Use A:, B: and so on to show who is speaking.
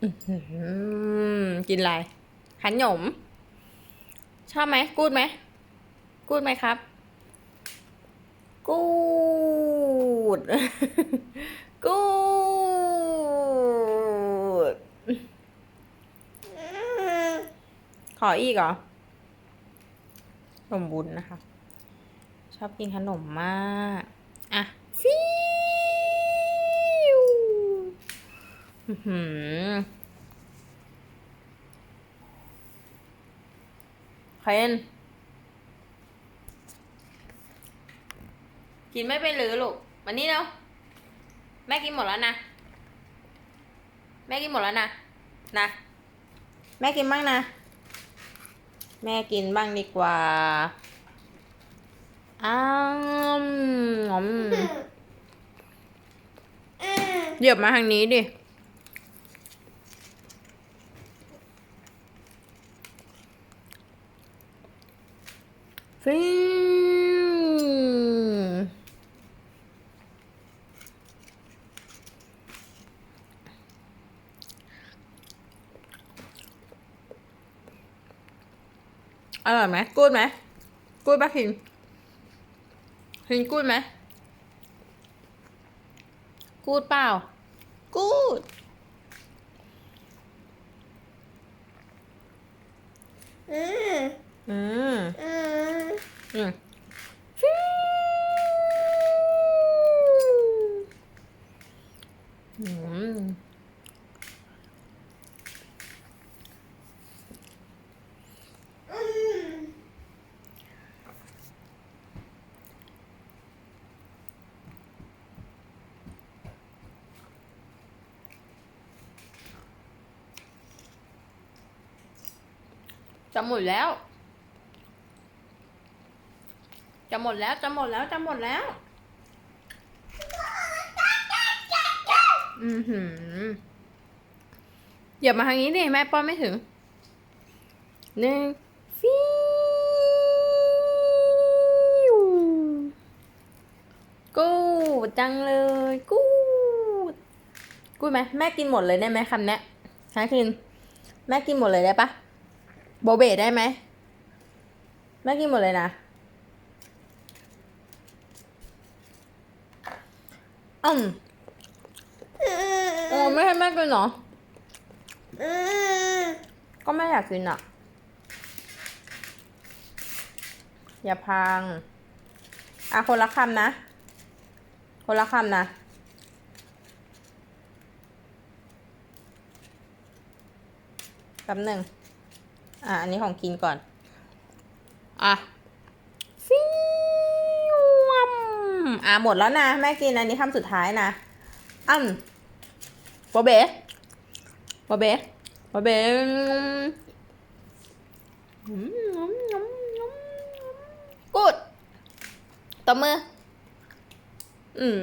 A: กินอะไรขนมชอบไหม กูดไหม กูดไหมครับ กูด กูด ขออีกเหรอขนมบุญนะคะ ชอบกินขนมมาก อะ ฟิวอื้อ หือเคนกินไม่เป็นหรือลูกวันนี้เนาะแม่กินหมดแล้วนะ แม่กินหมดแล้วนะ นะ แม่กินบ้างนะ แม่กินบ้างดีกว่า อ้ามงอมเดี๋ยวมาทางนี้ดิ ฟิวอร่อยไหมกูดไหมกูดปะคินคินกูดไหมกูดเปล่า กูด
B: อืม
A: อืม
B: อื ม
A: อืมฟิวอืมจะหมดแล้ว จะหมดแล้วจะหมดแล้วจะหมดแล้ว อือหืออย่ามาทางนี้ดิแม่ป้อนไม่ถึงหนึ่งฟิวกูจังเลยกูกูไหมแม่กินหมดเลยได้ไหมคำเนี้ยฮะคินแม่กินหมดเลยได้ปะโบเบได้ไหมแม่กินหมดเลยนะ อืม
B: อืม
A: โอ้ไม่ให้แม่กินเหรอ
B: อืม
A: ก็ไม่อยากกินอะ อย่าพัง อะคนละคำนะ คนละคำนะแป๊บหนึ่ง อะ อันนี้ของกินก่อน อะ ฟิวม อะหมดแล้วนะ แม่กินอันนี้คำสุดท้ายนะอืมบอเบโบเบโบเบอืมกูดตบมืออืม